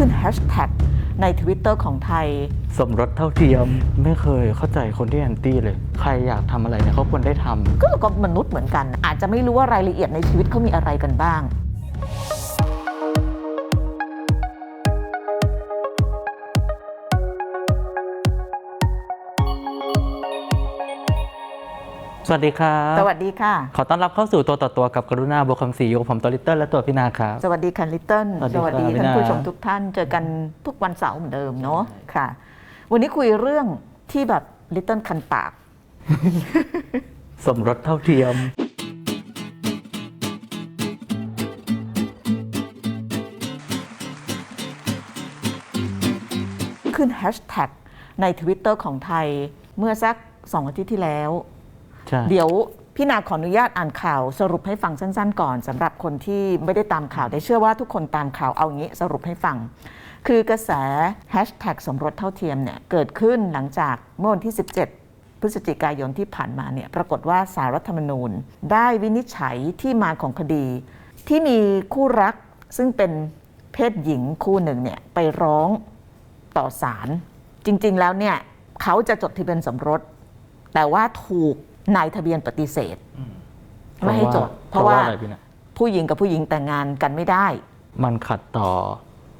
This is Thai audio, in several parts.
ขึ้นแฮชแท็กใน Twitter ของไทย สมรสเท่าเทียมไม่เคยเข้าใจคนที่แอนตี้เลย ใครอยากทำอะไรเนี่ยเขาควรได้ทำก็ก็มนุษย์เหมือนกัน อาจจะไม่รู้ว่ารายละเอียดในชีวิตเขามีอะไรกันบ้าง สวัสดีครับ สวัสดีค่ะ ขอต้อนรับเข้าสู่ตัวต่อตัวกับกรุณาบุคคำศรีอยู่กับผมตัวลิตเติ้ลและตัวพี่นาครับ สวัสดีค่ะลิตเติ้ลสวัสดีครับท่านผู้พี่นาชมทุกท่านเจอกันทุกวันเสาร์เหมือนเดิมเนาะค่ะ วันนี้คุยเรื่องที่แบบลิตเติ้ลคันปาก สมรสเท่าเทียมขึ้นแฮชแท็กใน Twitter ของไทยเมื่อสักสองอาทิตย์ที่แล้ว ใช่ เดี๋ยวพี่นาขออนุญาตอ่านข่าวสรุปให้ฟังสั้น ๆ ก่อนสำหรับคนที่ไม่ได้ตามข่าวแต่เชื่อว่าทุกคนตามข่าวเอางี้สรุปให้ฟัง คือกระแสแฮชแท็กสมรสเท่าเทียมเนี่ยเกิดขึ้นหลังจากเมื่อวันที่ 17 พฤศจิกายนที่ผ่านมาเนี่ยปรากฏว่าสารรัฐธรรมนูญ ได้วินิจฉัยที่มาของคดี ที่มีคู่รักซึ่งเป็นเพศหญิงคู่หนึ่งเนี่ยไปร้องต่อศาลจริง ๆ แล้วเนี่ยเขาจะจดทะเบียนสมรส แต่ว่าถูก นายทะเบียนปฏิเสธ ไม่ให้จด เพราะว่าอะไรพี่นาผู้หญิงกับผู้หญิงแต่งงานกันไม่ได้ มันขัดต่อ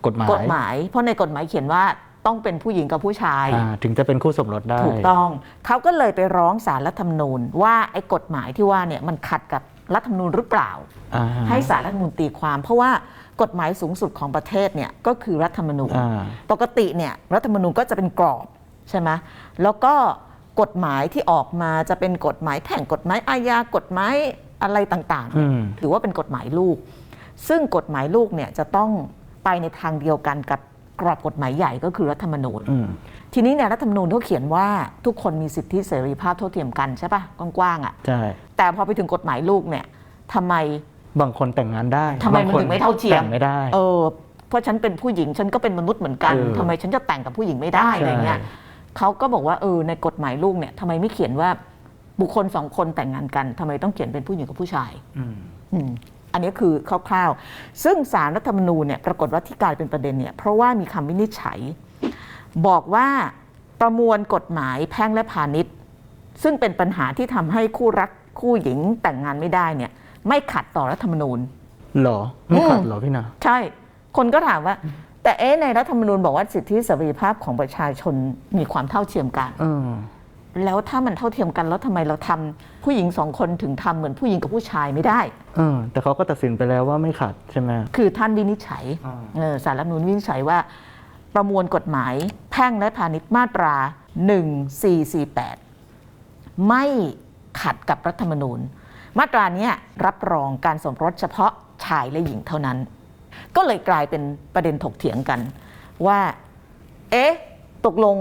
กฎหมายกฎหมาย เพราะในกฎหมายเขียนว่าต้องเป็นผู้หญิงกับผู้ชายอ่าถึงจะเป็นคู่สมรสได้ ถูกต้อง เขาก็เลยไปร้องสารรัฐธรรมนูญ ว่าไอ้กฎหมายที่ว่าเนี่ยมันขัดกับรัฐธรรมนูญหรือเปล่าอ่าให้สารรัฐธรรมนูญตีความ เพราะว่ากฎหมายสูงสุดของประเทศเนี่ยก็คือรัฐธรรมนูญอ่าปกติเนี่ยรัฐธรรมนูญก็จะเป็นกรอบใช่ไหมแล้วก็ กฎหมายที่ออกมาจะเป็นกฎหมายแพ่งกฎหมายอาญากฎหมายอะไรต่างๆอืมถือว่าเป็นกฎหมายลูก ซึ่งกฎหมายลูกเนี่ยจะต้องไปในทางเดียวกันกับกรอบกฎหมายใหญ่ก็คือรัฐธรรมนูญอืมทีนี้เนี่ยรัฐธรรมนูญเขาเขียนว่าทุกคนมีสิทธิเสรีภาพเท่าเทียมกันใช่ปะกว้างๆอะใช่แต่พอไปถึงกฎหมายลูกเนี่ยทำไมบางคนแต่งงานได้ทำไมบางมันคนถึงไม่เท่าเทียมแต่งไม่ได้เออเพราะฉันเป็นผู้หญิงฉันก็เป็นมนุษย์เหมือนกันเออทำไมฉันจะแต่งกับผู้หญิงไม่ได้อะไรเงี้ย เขาก็บอกว่าเออในกฎหมายลูกเนี่ยทำไมไม่เขียนว่าบุคคลสองคนแต่งงานกันทำไมต้องเขียนเป็นผู้หญิงกับผู้ชายอืมอืมอันนี้คือคร่าวๆ ซึ่งสารรัฐธรรมนูญเนี่ยปรากฏว่าที่กลายเป็นประเด็นเนี่ยเพราะว่ามีคำวินิจฉัย บอกว่าประมวลกฎหมายแพ่งและพาณิชย์ ซึ่งเป็นปัญหาที่ทำให้คู่รักคู่หญิงแต่งงานไม่ได้เนี่ย ไม่ขัดต่อรัฐธรรมนูญหรอ ไม่ขัดอืมหรอพี่นา ใช่ คนก็ถามว่า แต่เอ๊ะในรัฐธรรมนูญบอกว่าสิทธิเสรีภาพของประชาชนมีความเท่าเทียมกันเออแล้วถ้ามันเท่าเทียมกันแล้วทำไมเราทำผู้หญิงสองคนถึงทำเหมือนผู้หญิงกับผู้ชายไม่ได้เออแต่เขาก็ตัดสินไปแล้วว่าไม่ขัดใช่ไหมคือท่านวินิจฉัยอ่าเออสารรัฐธรรมนูญวินิจฉัยว่า ประมวลกฎหมายแพ่งและพาณิชย์มาตรา 1448 ไม่ขัดกับรัฐธรรมนูญ มาตราเนี้ยรับรองการสมรสเฉพาะชายและหญิงเท่านั้น ก็เลยกลายเป็นประเด็นถกเถียงกันว่า เอ๊ะ ตกลง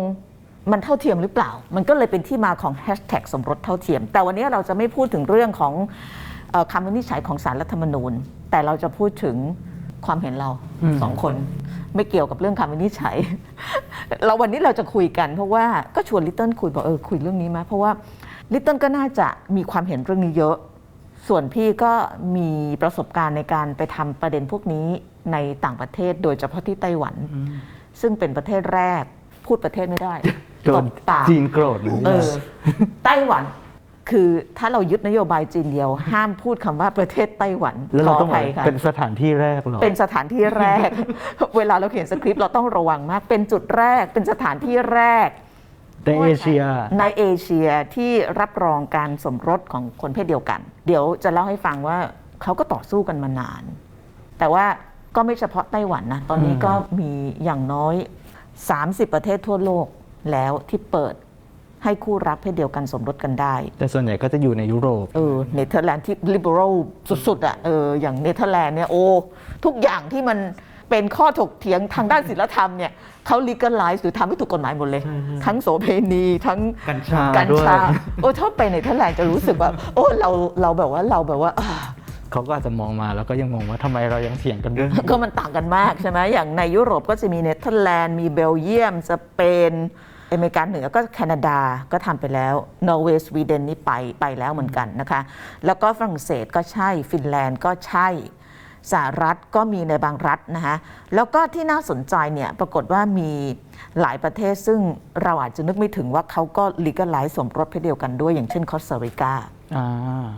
มันเท่าเทียมหรือเปล่า มันก็เลยเป็นที่มาของแฮชแท็กสมรสเท่าเทียม แต่วันนี้เราจะไม่พูดถึงเรื่องของเออคำวินิจฉัยของสารรัฐธรรมนูญ แต่เราจะพูดถึงความเห็นเราอืมสองคน ไม่เกี่ยวกับเรื่องคำวินิจฉัย เราวันนี้เราจะคุยกัน เพราะว่าก็ชวนลิตเติ้ลคุยบอกเออคุยเรื่องนี้ไหมเพราะว่าลิตเติ้ลก็น่าจะมีความเห็นเรื่องนี้เยอะ ส่วนพี่ก็มีประสบการณ์ในการไปทำประเด็นพวกนี้ในต่างประเทศโดยเฉพาะที่ไต้หวัน ซึ่งเป็นประเทศแรกพูดประเทศไม่ได้โดตนบปากจีนโกรธเออไต้หวันคือถ้าเรายึดนโยบายจีนเดียว ห้ามพูดคำว่าประเทศไต้หวันแล้วเราขต้องภัยค่ะเป็นสถานที่แรกเหรอเป็นสถานที่แรก เวลาเราเขียนสคริปต์เราต้องระวังมาก เป็นจุดแรกเป็นสถานที่แรก ในเอเชีย ในเอเชียที่รับรองการสมรสของคนเพศเดียวกัน เดี๋ยวจะเล่าให้ฟังว่าเขาก็ต่อสู้กันมานาน แต่ว่าก็ไม่เฉพาะไต้หวันนะ ตอนนี้อืมก็มีอย่างน้อย 30 ประเทศทั่วโลกแล้วที่เปิดให้คู่รักเพศเดียวกันสมรสกันได้ แต่ส่วนใหญ่ก็จะอยู่ในยุโรป เออ เนเธอร์แลนด์ที่ liberal สุดๆอะ เออ อย่างเนเธอร์แลนด์เนี่ย โอ้ ทุกอย่างที่มัน เป็นข้อถกเถียงทางด้านศีลธรรมเนี่ยเขา legalize หรือทำให้ถูกกฎหมายหมดเลย ทั้งโสเพณีทั้งกัญชากัญด้วยชาโอ้ถ้าไปเนเธอร์แลนด์จะรู้สึกว่า โอ้เราเราแบบว่าเราแบบว่าอ่าเขาก็อาจจะมองมาแล้วก็ยังงงว่าทำไมเรายังเถียงกันเรื่องนี้ก็มันต่างกันมากใช่ไหมอย่างในยุโรปก็จะมีเนเธอร์แลนด์มีเบลเยียมสเปนอเมริกาเหนือก็แคนาดาก็ทำไปแล้ว นอร์เวย์สวีเดนนี่ไปไปแล้วเหมือนกันนะคะ แล้วก็ฝรั่งเศสก็ใช่ ฟินแลนด์ก็ใช่ สหรัฐก็มีในบางรัฐนะคะแล้วก็ที่น่าสนใจเนี่ยปรากฏว่ามีหลายประเทศซึ่งเราอาจจะนึกไม่ถึงว่าเขาก็ legalize สมรสเพศเดียวกันด้วย อย่างเช่นคอสตาริกาอ่า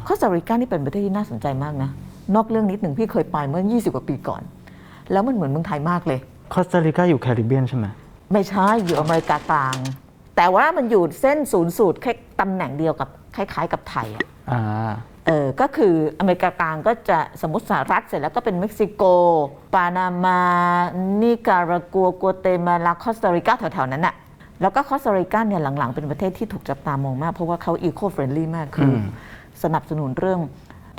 คอสตาริกานี่เป็นประเทศที่น่าสนใจมากนะ นอกเรื่องนิดหนึ่งพี่เคยไปเมื่อ 20 กว่าปีก่อน แล้วมันเหมือนเมืองไทยมากเลยคอสตาริกาอยู่แคริบเบียนใช่ไหมไม่ใช่อยู่อเมริกากลาง แต่ว่ามันอยู่เส้นศูนย์สูตรแค่ตำแหน่งเดียวกับคล้าย ๆ กับไทยอะอ่า เออก็คืออเมริกากลางก็จะสมมติสหรัฐเสร็จแล้วก็เป็นเม็กซิโก ปานามา นิการากัวกัวเตมาลาคอสตาริกาแถวๆนั้นอะแล้วก็คอสตาริกาเนี่ยหลังๆ เป็นประเทศที่ถูกจับตามองมาก เพราะว่าเขาอีโคเฟรนลี่มากคืออมสนับสนุนเรื่อง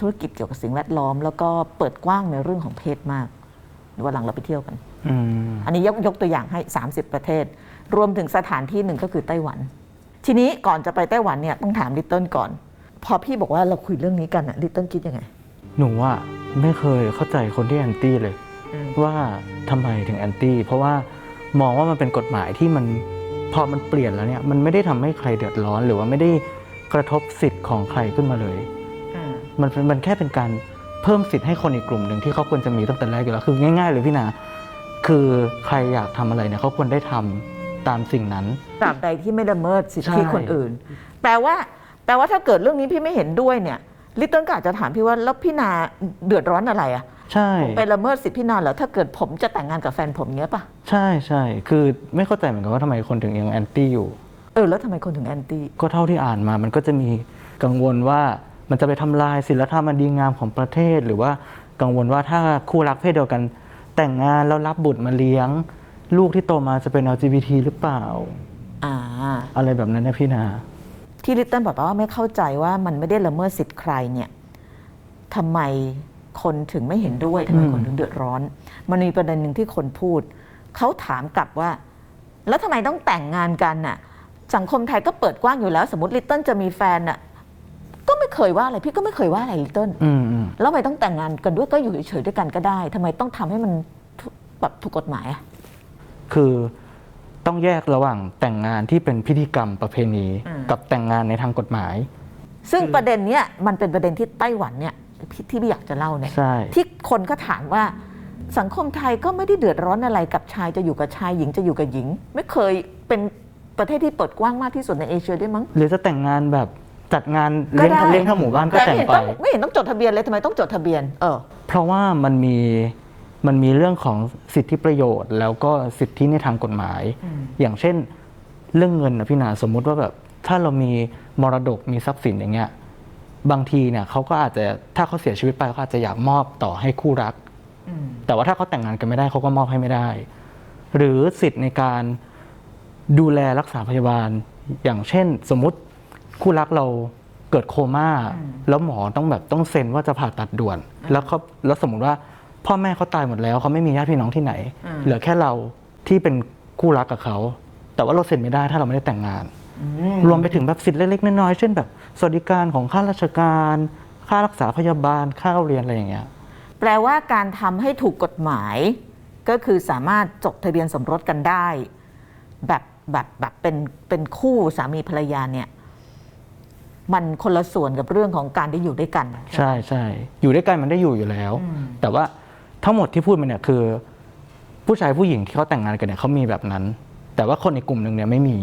ธุรกิจเกี่ยวกับสิ่งแวดล้อม แล้วก็เปิดกว้างในเรื่องของเพศมากวันหลังเราไปเที่ยวกันอืมอันนี้ยกยกตัวอย่างให้ 30 ประเทศ รวมถึงสถานที่หนึ่งก็คือไต้หวัน ทีนี้ก่อนจะไปไต้หวันเนี่ยต้องถามลิตเติ้ลก่อน พอพี่บอกว่าเราคุยเรื่องนี้กันอะลิตเติ้ลคิดยังไง หนูว่าไม่เคยเข้าใจคนที่แอนตี้เลย อืม ว่าทำไมถึงแอนตี้ เพราะว่ามองว่ามันเป็นกฎหมายที่มันพอมันเปลี่ยนแล้วเนี่ยมันไม่ได้ทำให้ใครเดือดร้อน หรือว่าไม่ได้กระทบสิทธิ์ของใครขึ้นมาเลย มันเป็นมันแค่เป็นการเพิ่มสิทธิ์ให้คนอีกกลุ่มหนึ่งที่เขาควรจะมีตั้งแต่แรกอยู่แล้วคือง่าย ๆ เลยพี่นาคือใครอยากทำอะไรเนี่ยเขาควรได้ทำตามสิ่งนั้น ตราบใดที่ไม่ละเมิดสิทธิใช่ คนอื่น แปลว่า แปลว่าถ้าเกิดเรื่องนี้พี่ไม่เห็นด้วยเนี่ยลิตเติ้ลก็อาจจะถามพี่ว่าแล้วพี่นาเดือดร้อนอะไรอะใช่ไปละเมิดสิทธิพี่นาเหรอถ้าเกิดผมจะแต่งงานกับแฟนผมเงี้ยปะใช่ใช่คือไม่เข้าใจเหมือนกันว่าทำไมคนถึงยังแอนตี้อยู่ เออแล้วทำไมคนถึงแอนตี้ก็เท่าที่อ่านมามันก็จะมีกังวลว่ามันจะไปทำลายศีลธรรมอันดีงามของประเทศ หรือว่ากังวลว่าถ้าคู่รักเพศเดียวกัน แต่งงานแล้วรับบุตรมาเลี้ยง ลูกที่โตมาจะเป็น LGBT หรือเปล่า อ่า อะไรแบบนั้นนะพี่นา ที่ลิตเติ้ลบอกว่าไม่เข้าใจว่ามันไม่ได้ละเมิดสิทธิ์ใครเนี่ยทำไมคนถึงไม่เห็นด้วยทำไมอืมคนถึงเดือดร้อน มันมีประเด็นหนึ่งที่คนพูด เขาถามกลับว่า แล้วทำไมต้องแต่งงานกันน่ะ สังคมไทยก็เปิดกว้างอยู่แล้ว สมมติลิตเติ้ลจะมีแฟนน่ะก็ไม่เคยว่าอะไรพี่ก็ไม่เคยว่าอะไรลิตเติ้ลอืมอืมแล้วทำไมต้องแต่งงานกันด้วยก็อยู่เฉยๆด้วยกันก็ได้ทำไมต้องทำให้มันทุแบบถูกกฎหมายอะคือ ต้องแยกระหว่างแต่งงานที่เป็นพิธีกรรมประเพณีกับแต่งงานในทางกฎหมาย ซึ่งประเด็นเนี้ยมันเป็นประเด็นที่ไต้หวันเนี่ยที่ที่พี่อยากจะเล่าเนี่ย ใช่ ที่คนก็ถามว่าสังคมไทยก็ไม่ได้เดือดร้อนอะไรกับชายจะอยู่กับชายหญิงจะอยู่กับหญิง ไม่เคยเป็นประเทศที่เปิดกว้างมากที่สุดในเอเชียด้วยมั้ง หรือจะแต่งงานแบบจัดงานก็เลี้ยงได้ เลี้ยงทั้งหมู่บ้านก็แต่แต่ไม่งเห็นไป ต้องไม่เห็นต้องจดทะเบียนเลยทำไมต้องจดทะเบียน เออ เพราะว่ามันมี มันมีเรื่องของสิทธิประโยชน์ แล้วก็สิทธิในทางกฎหมาย อย่างเช่นเรื่องเงินนะพี่นาสมมุติว่าแบบถ้าเรามีมรดกมีทรัพย์สินอย่างเงี้ยบางทีเนี่ยเขาก็อาจจะถ้าเขาเสียชีวิตไปเขาอาจจะอยากมอบต่อให้คู่รัก แต่ว่าถ้าเขาแต่งงานกันไม่ได้เขาก็มอบให้ไม่ได้ หรือสิทธิ์ในการดูแลรักษาพยาบาล อย่างเช่น สมมุติคู่รักเราเกิดโคม่าแล้วหมอต้องแบบต้องเซ็นว่าจะผ่าตัดด่วน แล้วเขาแล้วสมมติว่า พ่อแม่เขาตายหมดแล้วเขาไม่มีญาติพี่น้องที่ไหนอืมเหลือแค่เราที่เป็นคู่รักกับเขาแต่ว่าเราเซ็นไม่ได้ถ้าเราไม่ได้แต่งงาน รวมไปถึงแบบสิทธิ์เล็กๆน้อยๆเช่นแบบสวัสดิการของข้าราชการ ค่ารักษาพยาบาลค่าเรียนอะไรอย่างเงี้ยแปลว่าการทำให้ถูกกฎหมาย ก็คือสามารถจดทะเบียนสมรสกันได้ แบบแบบแบบเป็นเป็นคู่สามีภรรยาเนี่ยมันคนละส่วนกับเรื่องของการได้อยู่ด้วยกัน ใช่ใช่อยู่ด้วยกันมันได้อยู่อยู่แล้ว แต่ว่า ทั้งหมดที่พูดมาเนี่ยคือ ผู้ชายผู้หญิงที่เขาแต่งงานกันเนี่ยเขามีแบบนั้น แต่ว่าคนในกลุ่มหนึ่งเนี่ยไม่มี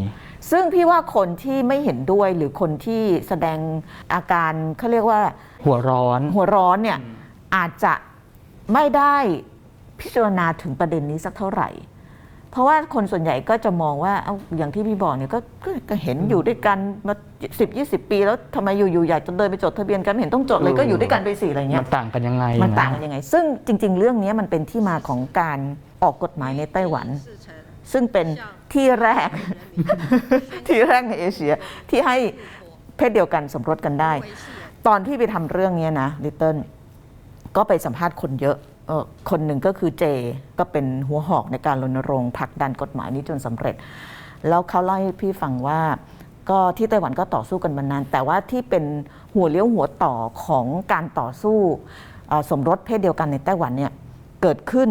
ซึ่งพี่ว่าคนที่ไม่เห็นด้วยหรือคนที่แสดงอาการเขาเรียกว่า หัวร้อน หัวร้อนเนี่ยอาจจะไม่ได้พิจารณาถึงประเด็นนี้สักเท่าไหร่ เพราะว่าคนส่วนใหญ่ก็จะมองว่าเอาอย่างที่พี่บอกเนี่ยก็ก็ก็เห็นอยู่ด้วยกันมาสิบยี่สิบปี แล้วทำไมอยู่ๆอยากจะเดินไปจดทะเบียนกันไม่เห็นต้องจดเลยก็อยู่ด้วยกันไปสิอะไรเงี้มัย นต่างกันยังไงมันต่างะกันยังไง ซึ่งจริง ๆ เรื่องนี้มันเป็นที่มาของการออกกฎหมายในไต้หวัน ซึ่งเป็นที่แรก ที่แรกในเอเชีย ที่ให้เพศเดียวกันสมรสกันได้ ตอนที่ไปทำเรื่องเนี้ยนะลิตเติ้ลก็ไปสัมภาษณ์คนเยอะเออ คนหนึ่งก็คือเจก็เป็นหัวหอกในการรณรงค์ผลักดันกฎหมายนี้จนสำเร็จ แล้วเขาเล่าให้พี่ฟังว่าก็ที่ไต้หวันก็ต่อสู้กันมานาน แต่ว่าที่เป็นหัวเลี้ยวหัวต่อของการต่อสู้สมรสเพศเดียวกันในไต้หวันเนี่ยเกิดขึ้น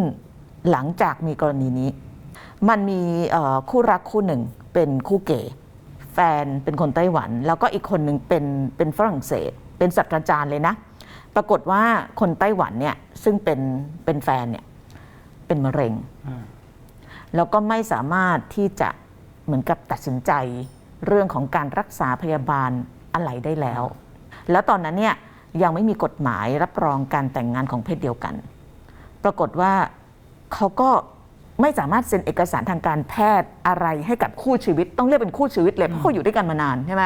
หลังจากมีกรณีนี้ มันมีคู่รักคู่หนึ่งเป็นคู่เกย์แฟนเป็นคนไต้หวัน แล้วก็อีกคนหนึ่งเป็นเป็นฝรั่งเศส เป็นศาสตราจารย์เลยนะ ปปรากฏว่าคนไต้หวันเนี่ยซึ่งเป็นเป็นแฟนเนี่ยเป็นมะเร็ง แล้วก็ไม่สามารถที่จะเหมือนกับตัดสินใจเรื่องของการรักษาพยาบาลอะไรได้แล้ว แล้วตอนนั้นเนี่ยยังไม่มีกฎหมายรับรองการแต่งงานของเพศเดียวกัน ปรากฏว่าเขาก็ไม่สามารถเซ็นเอกสารทางการแพทย์อะไรให้กับคู่ชีวิต ต้องเรียกเป็นคู่ชีวิตเลยเพราะเขาอยู่ด้วยกันมานานใช่ไหม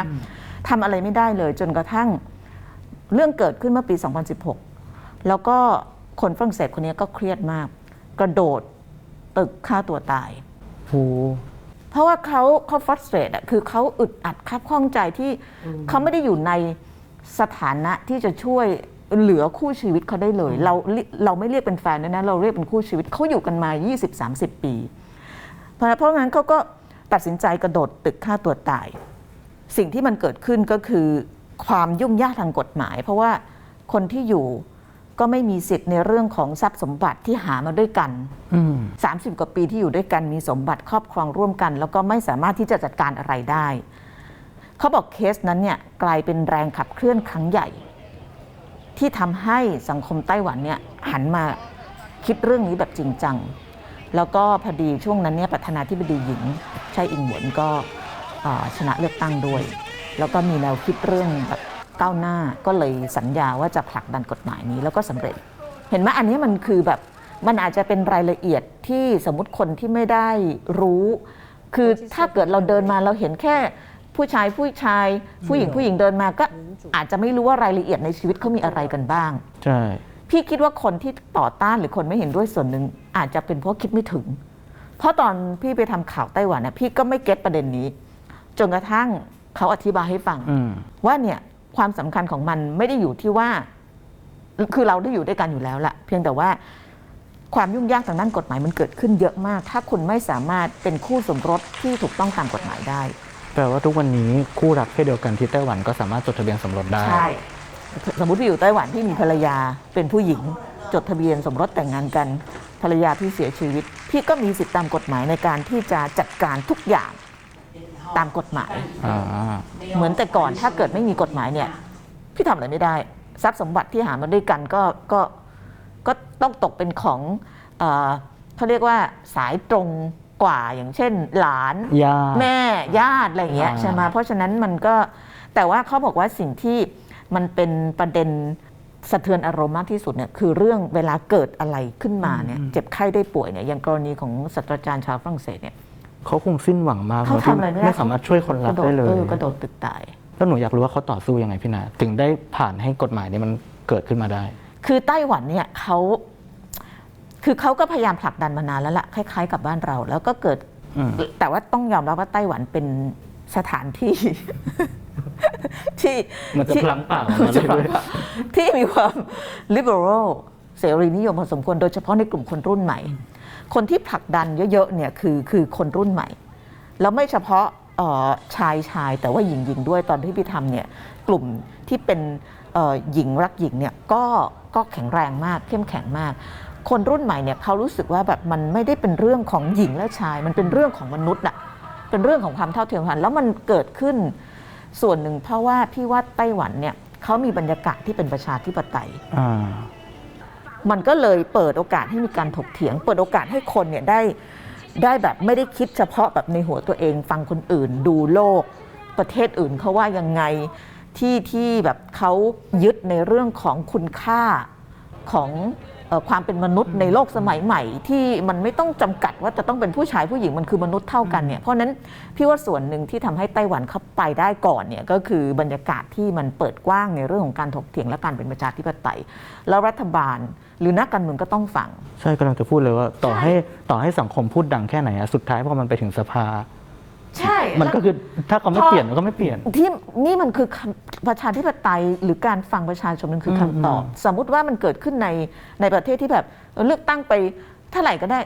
ทำอะไรไม่ได้เลยจนกระทั่ง เรื่องเกิดขึ้นเมื่อปี 2016 แล้วก็คนฝรั่งเศสคนนี้ก็เครียดมาก กระโดดตึกฆ่าตัวตายโอ้เพราะว่าเขาเขาฟ r สเ r ร t อะคือเขาอึดอัดคับข้องใจที่เขาไม่ได้อยู่ในสถานะที่จะช่วยเหลือคู่ชีวิตเขาได้เลย เราเราไม่เรียกเป็นแฟนด้วยนะเราเรียกเป็นคู่ชีวิตเขาอยู่กันมา 20-30 ปี เพราะเพราะงั้นเขาก็ตัดสินใจกระโดดตึกฆ่าตัวตาย สิ่งที่มันเกิดขึ้นก็คือ ความยุ่งยากทางกฎหมาย เพราะว่าคนที่อยู่ก็ไม่มีสิทธิ์ในเรื่องของทรัพย์สมบัติที่หามาด้วยกันอืม30กว่าปีที่อยู่ด้วยกันมีสมบัติครอบครองร่วมกัน แล้วก็ไม่สามารถที่จะจัดการอะไรได้ เขาบอกเคสนั้นเนี่ยกลายเป็นแรงขับเคลื่อนครั้งใหญ่ ที่ทำให้สังคมไต้หวันเนี่ยหันมาคิดเรื่องนี้แบบจริงจัง แล้วก็พอดีช่วงนั้นเนี่ยประธานาธิบดีหญิงไช่อิงหวนก็เอ่อชนะเลือกตั้งด้วย แล้วก็มีแนวคิดเรื่องแบบก้าวหน้าก็เลยสัญญาว่าจะผลักดันกฎหมายนี้แล้วก็สำเร็จ เห็นไหมอันนี้มันคือแบบมันอาจจะเป็นรายละเอียดที่สมมติคนที่ไม่ได้รู้ คือถ้าเกิดเราเดินมาเราเห็นแค่ผู้ชายผู้ชาย ผู้หญิงผู้หญิงเดินมาก็อาจจะไม่รู้ว่ารายละเอียดในชีวิตเขามีอะไรกันบ้าง ใช่ พี่คิดว่าคนที่ต่อต้านหรือคนไม่เห็นด้วยส่วนหนึ่งอาจจะเป็นเพราะคิดไม่ถึง เพราะตอนพี่ไปทำข่าวไต้หวันนะพี่ก็ไม่เก็ตประเด็นนี้ จนกระทั่ง เขาอธิบายให้ฟังอืมว่าเนี่ยความสำคัญของมันไม่ได้อยู่ที่ว่า คือเราได้อยู่ด้วยกันอยู่แล้วละเพียงแต่ว่าความยุ่งยากทางด้านกฎหมายมันเกิดขึ้นเยอะมาก ถ้าคุณไม่สามารถเป็นคู่สมรสที่ถูกต้องตามกฎหมายได้แปลว่าทุกวันนี้คู่รักเพศเดียวกันที่ไต้หวันก็สามารถจดทะเบียนสมรสได้ใช่สมมติพี่อยู่ไต้หวันพี่มีภรรยาเป็นผู้หญิง จดทะเบียนสมรสแต่งงานกันภรรยาพี่เสียชีวิต พี่ก็มีสิทธิตามกฎหมายในการที่จะจัดการทุกอย่าง ตามกฎหมาย อ่า เหมือนแต่ก่อนถ้าเกิดไม่มีกฎหมายเนี่ย พี่ทำอะไรไม่ได้ ทรัพย์สมบัติที่หามาด้วยกันก็ก็ก็ต้องตกเป็นของเออเขาเรียกว่าสายตรงกว่าอย่างเช่น หลานญาติแม่ญาติอะไรอย่างเงี้ยอ่า ใช่ไหมเพราะฉะนั้นมันก็แต่ว่าเขาบอกว่าสิ่งที่มันเป็นประเด็นสะเทือนอารมณ์มากที่สุดเนี่ยคือเรื่องเวลาเกิดอะไรขึ้นมาเนี่ยเจ็บไข้ได้ป่วยเนี่ยอย่างกรณีของศาสตราจารย์ชาวฝรั่งเศสเนี่ย เขาคงสิ้นหวังมากเขานะทำอะไรไม่ได้ ไม่สามารถช่วยคนรักได้เลยออกระโดดตึกตาย แล้วหนูอยากรู้ว่าเขาต่อสู้ยังไงพี่นาถึงได้ผ่านให้กฎหมายนี้มันเกิดขึ้นมาได้ คือไต้หวันเนี่ยเขาคือเขาก็พยายามผลักดันมานานแล้วล่ะคล้าย ๆ กับบ้านเรา แล้วก็เกิด อืม แต่ว่าต้องยอมรับว่าไต้หวันเป็นสถานที่ ที่มันจะที่ พลั้งเปล่าออกมาเลยด้วยที่มีความ liberal เสรีนิยมพอสมควรโดยเฉพาะในกลุ่มคนรุ่นใหม่ คนที่ผลักดันเยอะๆเนี่ยคือคือคนรุ่นใหม่ แล้วไม่เฉพาะชายชายแต่ว่าหญิงหญิงด้วยตอนที่พี่ทำเนี่ยกลุ่มที่เป็นหญิงรักหญิงเนี่ยก็ก็แข็งแรงมากเข้มแข็งมาก คนรุ่นใหม่เนี่ยเขารู้สึกว่าแบบมันไม่ได้เป็นเรื่องของหญิงและชาย มันเป็นเรื่องของมนุษย์อะเป็นเรื่องของความเท่าเทียมกันแล้วมันเกิดขึ้นส่วนหนึ่งเพราะว่าพี่ว่าไต้หวันเนี่ยเขามีบรรยากาศที่เป็นประชาธิปไตย มันก็เลยเปิดโอกาสให้มีการถกเถียง เปิดโอกาสให้คนเนี่ยได้ได้แบบไม่ได้คิดเฉพาะแบบในหัวตัวเอง ฟังคนอื่น ดูโลก ประเทศอื่นเขาว่ายังไงที่ที่แบบเขายึดในเรื่องของคุณค่าของ ความเป็นมนุษย์ในโลกสมัยใหม่ ที่มันไม่ต้องจำกัดว่าจะต้องเป็นผู้ชายผู้หญิงมันคือมนุษย์เท่ากันเนี่ยเพราะฉะนั้นพี่ว่าส่วนหนึ่งที่ทำให้ไต้หวันเข้าไปได้ก่อนเนี่ยก็คือบรรยากาศที่มันเปิดกว้างในเรื่องของการถกเถียงและการเป็นประชาธิปไตย แล้วรัฐบาลหรือนักการเมืองก็ต้องฟัง ใช่กำลังจะพูดเลยว่าต่อให้ต่อให้สังคมพูดดังแค่ไหนอะสุดท้ายพอมันไปถึงสภา ใช่มันก็คือถ้าเขาไม่เปลี่ยนมันก็ไม่เปลี่ยน ที่นี่มันคือคำประชาธิปไตยหรือการฟังประชาชนมันคือคำตอบ สมมุติว่ามันเกิดขึ้นในในประเทศที่แบบเออเลือกตั้งไปเท่าไหร่ก็ได้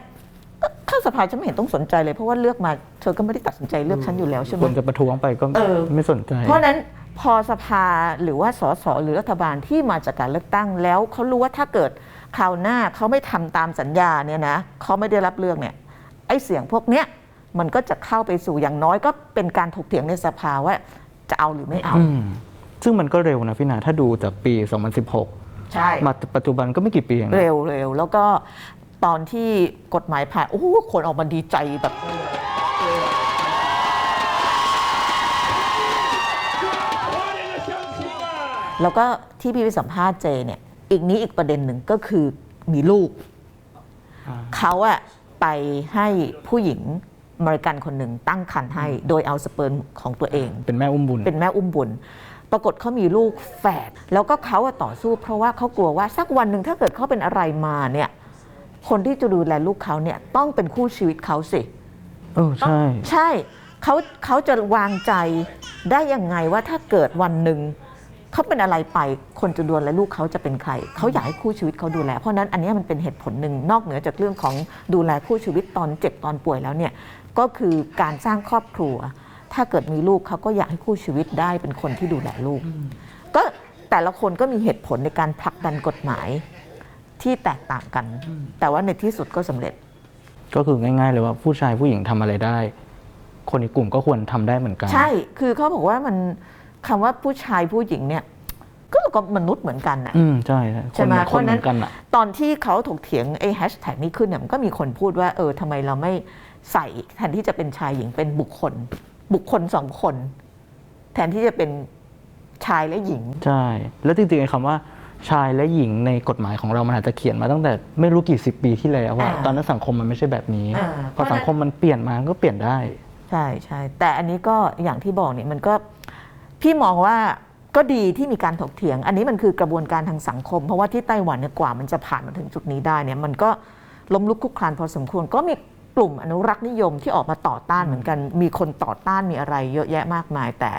ก็เข้าสภาฉันไม่เห็นต้องสนใจเลย เพราะว่าเลือกมาเธอก็ไม่ได้ตัดสินใจเลือกฉันอยู่แล้วใช่ไหม คนจะประท้วงไปก็เออ ไม่สนใจ เพราะฉะนั้นพอสภาหรือว่าสสหรือรัฐบาลที่มาจากการเลือกตั้งแล้วเขารู้ว่าถ้าเกิดคราวหน้าเขาไม่ทำตามสัญญาเนี่ยนะเขาไม่ได้รับเลือกเนี่ยไอ้เสียงพวกเนี้ย มันก็จะเข้าไปสู่อย่างน้อยก็เป็นการถกเถียงในสภาว่าจะเอาหรือไม่เอา อืมซึ่งมันก็เร็วนะพี่นาถ้าดูจากปี 2016 ใช่ มาปัจจุบันก็ไม่กี่ปีเองนะ เร็วเร็วแล้วก็ตอนที่กฎหมายผ่าน โอ้โหคนออกมาดีใจแบบ แล้วก็ที่พี่ไปสัมภาษณ์เจเนี่ย อีกนี้อีกประเด็นหนึ่งก็คือมีลูก อ่า เขาอะไปให้ผู้หญิง อเมริกันคนหนึ่งตั้งครรภ์ให้ โดยเอาสเปิร์มของตัวเอง เป็นแม่อุ้มบุญ เป็นแม่อุ้มบุญ ปรากฏเขามีลูกแฝดแล้วก็เขาอะต่อสู้ เพราะว่าเขากลัวว่าสักวันหนึ่งถ้าเกิดเขาเป็นอะไรมาเนี่ยคนที่จะดูแลลูกเขาเนี่ยต้องเป็นคู่ชีวิตเขาสิเออใช่ ใช่เขาเขาจะวางใจได้ยังไงว่าถ้าเกิดวันหนึ่งเขาเป็นอะไรไปคนจะดูแลลูกเขาจะเป็นใครเขาอยากให้คู่ชีวิตเขาดูแล เพราะฉะนั้นอันเนี้ยมันเป็นเหตุผลหนึ่งนอกเหนือจากเรื่องของดูแลคู่ชีวิตตอนเจ็บตอนป่วยแล้วเนี่ย ก็คือการสร้างครอบครัว ถ้าเกิดมีลูกเขาก็อยากให้คู่ชีวิตได้เป็นคนที่ดูแลลูก ก็แต่ละคนก็มีเหตุผลในการผลักดันกฎหมายที่แตกต่างกัน แต่ว่าในที่สุดก็สำเร็จ ก็คือง่าย ๆ เลยว่าผู้ชายผู้หญิงทำอะไรได้ คนในกลุ่มก็ควรทำได้เหมือนกัน ใช่ คือเขาบอกว่ามันคำว่าผู้ชายผู้หญิงเนี่ย ก็เราก็มนุษย์เหมือนกันนะอืมใช่ใช่คใช่นไหมคนเหมือนกันอะตอนที่เขาถกเถียงไอ้แฮชแท็กนี้ขึ้นเนี่ยมันก็มีคนพูดว่า เออทำไมเราไม่ ใส่แทนที่จะเป็นชายหญิงเป็นบุคคล บุคคลสองคน แทนที่จะเป็นชายและหญิง ใช่ แล้วจริงๆไอ้คำว่าชายและหญิงในกฎหมายของเรามันอาจจะเขียนมาตั้งแต่ไม่รู้กี่สิบปีที่แล้วว่าอ่าตอนนั้นสังคมมันไม่ใช่แบบนี้ อ่า พอสังคมมันเปลี่ยนมาก็เปลี่ยนได้ ใช่ใช่แต่อันนี้ก็อย่างที่บอกเนี่ยมันก็พี่มองว่าก็ดีที่มีการถกเถียง อันนี้มันคือกระบวนการทางสังคม เพราะว่าที่ไต้หวันเนี่ยกว่ามันจะผ่านมาถึงจุดนี้ได้เนี่ยมันก็ล้มลุกคลุกคลานพอสมควรก็มี กลุ่มอนุรักษ์นิยมที่ออกมาต่อต้านเหมือนกัน มีคนต่อต้านมีอะไรเยอะแยะมากมายแต่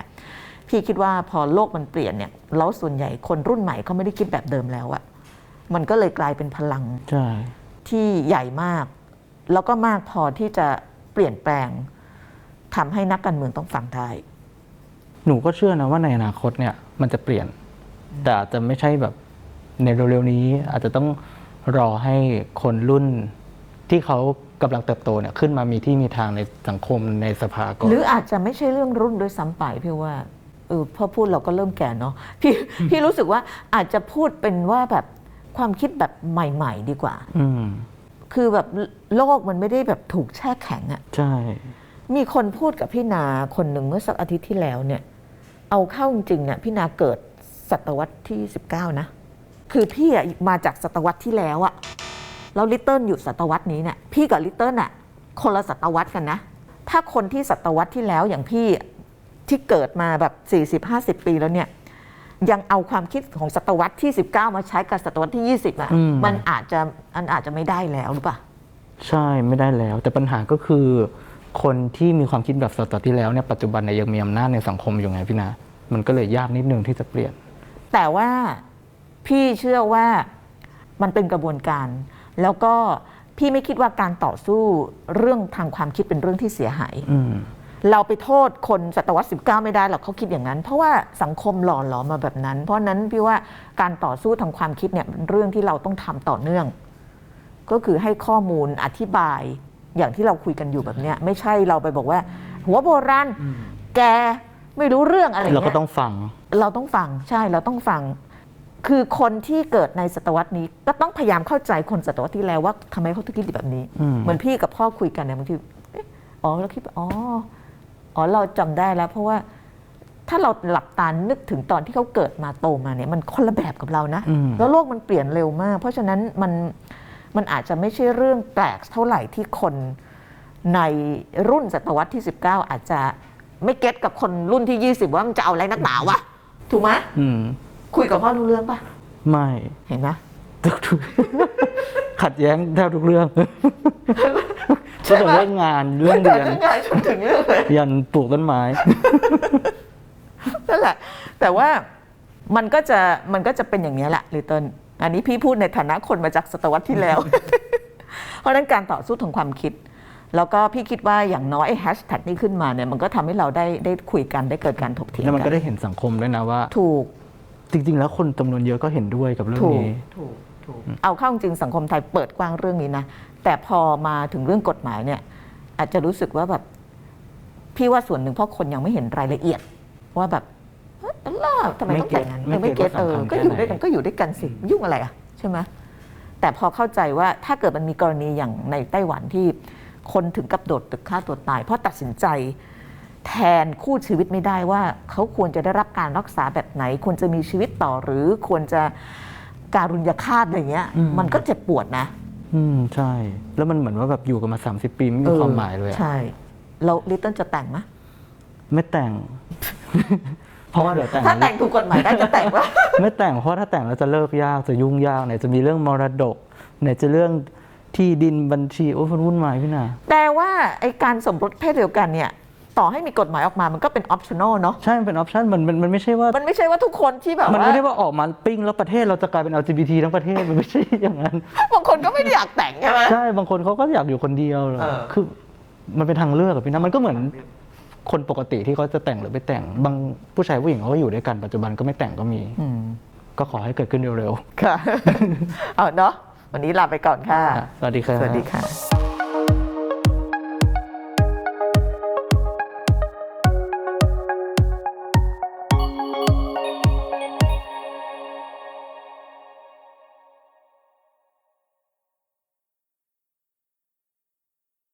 พี่คิดว่าพอโลกมันเปลี่ยนเนี่ยแล้วส่วนใหญ่คนรุ่นใหม่เขาไม่ได้คิดแบบเดิมแล้วอะมันก็เลยกลายเป็นพลังใช่ที่ใหญ่มาก แล้วก็มากพอที่จะเปลี่ยนแปลงทำให้นักการเมืองต้องฟังได้หนูก็เชื่อนะว่าในอนาคตเนี่ยมันจะเปลี่ยน แต่อาจจะไม่ใช่แบบในเร็วๆนี้ อาจจะต้องรอให้คนรุ่นที่เขา กำลังเติบโตเนี่ยขึ้นมามีที่มีทางในสังคมในสภาก่อนหรืออาจจะไม่ใช่เรื่องรุ่นด้วยซ้ำไปพี่ว่าเออพอพูดเราก็เริ่มแก่เนาะพี่พี่รู้สึกว่าอาจจะพูดเป็นว่าแบบความคิดแบบใหม่ ๆ ดีกว่าอืมคือแบบโลกมันไม่ได้แบบถูกแช่แข็งอะใช่ มีคนพูดกับพี่นาคนหนึ่งเมื่อสักอาทิตย์ที่แล้วเนี่ย เอาเข้าจริงๆเนี่ยพี่นาเกิดศตวรรษที่ 19 นะ คือพี่อะมาจากศตวรรษที่แล้วอะ แล้วลิตเติ้ลอยู่ศตวรรษนี้เนี่ยพี่กับลิตเติ้ลอะคนละศตวรรษกันนะ ถ้าคนที่ศตวรรษที่แล้วอย่างพี่ที่เกิดมาแบบ 40-50 ปีแล้วเนี่ยยังเอาความคิดของศตวรรษที่ 19 มาใช้กับศตวรรษที่ 20อะอืมมันอาจจะมันอาจจะไม่ได้แล้วหรือเปล่าใช่ไม่ได้แล้ว แต่ปัญหาก็คือ คนที่มีความคิดแบบศตวรรษที่แล้วเนี่ยปัจจุบันเนี่ยยังมีอำนาจในสังคมอยู่ไงพี่นามันก็เลยยากนิดนึงที่จะเปลี่ยน แต่ว่าพี่เชื่อว่ามันเป็นกระบวนการ แล้วก็พี่ไม่คิดว่าการต่อสู้เรื่องทางความคิดเป็นเรื่องที่เสียหายอืมเราไปโทษคนศตวรรษ19 ไม่ได้หรอกเขาคิดอย่างนั้น เพราะว่าสังคมหล่อหลอมมาแบบนั้น เพราะฉะนั้นพี่ว่าการต่อสู้ทางความคิดเนี่ยเป็นเรื่องที่เราต้องทำต่อเนื่อง ก็คือให้ข้อมูลอธิบายอย่างที่เราคุยกันอยู่แบบเนี้ยไม่ใช่เราไปบอกว่า หัวโบราณแกไม่รู้เรื่องอะไรเราเงี้ก็ยต้องฟัง เราต้องฟังใช่เราต้องฟัง คือคนที่เกิดในศตวรรษนี้ก็ต้องพยายามเข้าใจคนศตวรรษที่แล้วว่าทำไมเขาถึงคิดแบบนี้อืมเหมือนพี่กับพ่อคุยกันเนี่ยบางทีเอ๊ะอ๋อเราคิดว่าอ๋ออ๋อเราจำได้แล้ว เพราะว่าถ้าเราหลับตานึกถึงตอนที่เขาเกิดมาโตมาเนี่ยมันคนละแบบกับเรานะ อืม แล้วโลกมันเปลี่ยนเร็วมาก เพราะฉะนั้นมันมันอาจจะไม่ใช่เรื่องแปลกเท่าไหร่ที่คนในรุ่นศตวรรษที่ 19 อาจจะไม่เก็ตกับคนรุ่นที่ 20 ว่ามันจะเอาอะไรนักหนาวะถูกไหม อืม คุยกับพ่อรู้เรื่องปะไม่เห็นไหมทุกๆขัดแย้งแทบทุกเรื่องใช่ตั้งไหมแต่เรื่องงานเรื่องเรียนงานจนถึงเรื่องเลยยันปลูกต้นไม้นั่นแหละ แต่ว่ามันก็จะมันก็จะเป็นอย่างนี้ยแหละลิตเติ้ลอันนี้พี่พูดในฐานะคนมาจากศตวรรษที่แล้ว เพราะฉะนั้นการต่อสู้ทางความคิด แล้วก็พี่คิดว่าอย่างน้อยไอ้แฮชแท็กนี้ขึ้นมาเนี่ยมันก็ทำให้เราได้ได้คุยกันได้เกิดการถกเถียงแล้วมันกัก็ได้เห็นสังคมด้วยนะว่า ถูก จริง ๆ แล้วคนจำนวนเยอะก็เห็นด้วยกับเรื่องถูกนี้ ถูกถูกเอาเข้าจริงสังคมไทยเปิดกว้างเรื่องนี้นะ แต่พอมาถึงเรื่องกฎหมายเนี่ย อาจจะรู้สึกว่าแบบ พี่ว่าส่วนหนึ่งเพราะคนยังไม่เห็นรายละเอียด ว่าแบบเฮ้ยอัลล่ะทำไมต้องแต่งงานไม่เออไม่เก็เก็ตตเออว่าสำคัญก็อยู่แค่ไหนด้วยกันก็อยู่ด้วยกันสิยุ่งอะไรอะใช่ไหมแต่พอเข้าใจว่าถ้าเกิดมันมีกรณีอย่างในไต้หวันที่คนถึงกับโดดตึกฆ่าตัวตาย เพราะตัดสินใจ แทนคู่ชีวิตไม่ได้ว่าเขาควรจะได้รับการรักษาแบบไหน ควรจะมีชีวิตต่อหรือควรจะการุญยฆาตอะไรเงี้ยมันก็เจ็บปวดนะ อืมใช่ แล้วมันเหมือนว่าแบบอยู่กันมา 30 ปีไม่มีความหมายเลยอะใช่แล้วลิตเติ้ลจะแต่งไหมไม่แต่ง เพราะว่าเดี๋ยวแต่งถ้าแต่งถูกกฎหมายได้จะแต่งว่า ไม่แต่งเพราะถ้าแต่งแล้วจะเลิกยากจะยุ่งยากไหนจะมีเรื่องมรดกไหนจะเรื่องที่ดินบัญชีโอ้ยมันวุ่นวายพี่นาแต่ว่าไอการสมรสเพศเดียวกันเนี่ย ต่อให้มีกฎหมายออกมามันก็เป็นออปชั่นอลเนาะใช่ มันเป็นออปชันมันมันมันไม่ใช่ว่ามันไม่ใช่ว่าทุกคนที่แบบมันว่าไม่ได้ว่าออกมาปิ้งแล้วประเทศเราจะกลายเป็น LGBT ทั้งประเทศ มันไม่ใช่อย่างนั้น บางคนก็ไม่ได้อยากแต่งใช่ไหม ใช่บางคนเขาก็อยากอยู่คนเดียวเออ คือ มันเป็นทางเลือกอะพี่นะมันก็เหมือนคนปกติที่เขาจะแต่งหรือไม่แต่งบางผู้ชายผู้หญิงเขาก็อยู่ด้วยกันปัจจุบันก็ไม่แต่งก็มีอืมก็ขอให้เกิดขึ้นเร็วค่ะ เอาเนาะวันนี้ลาไปก่อนค่ะ ๆสวัสดีครับ สวัสดีค่ะ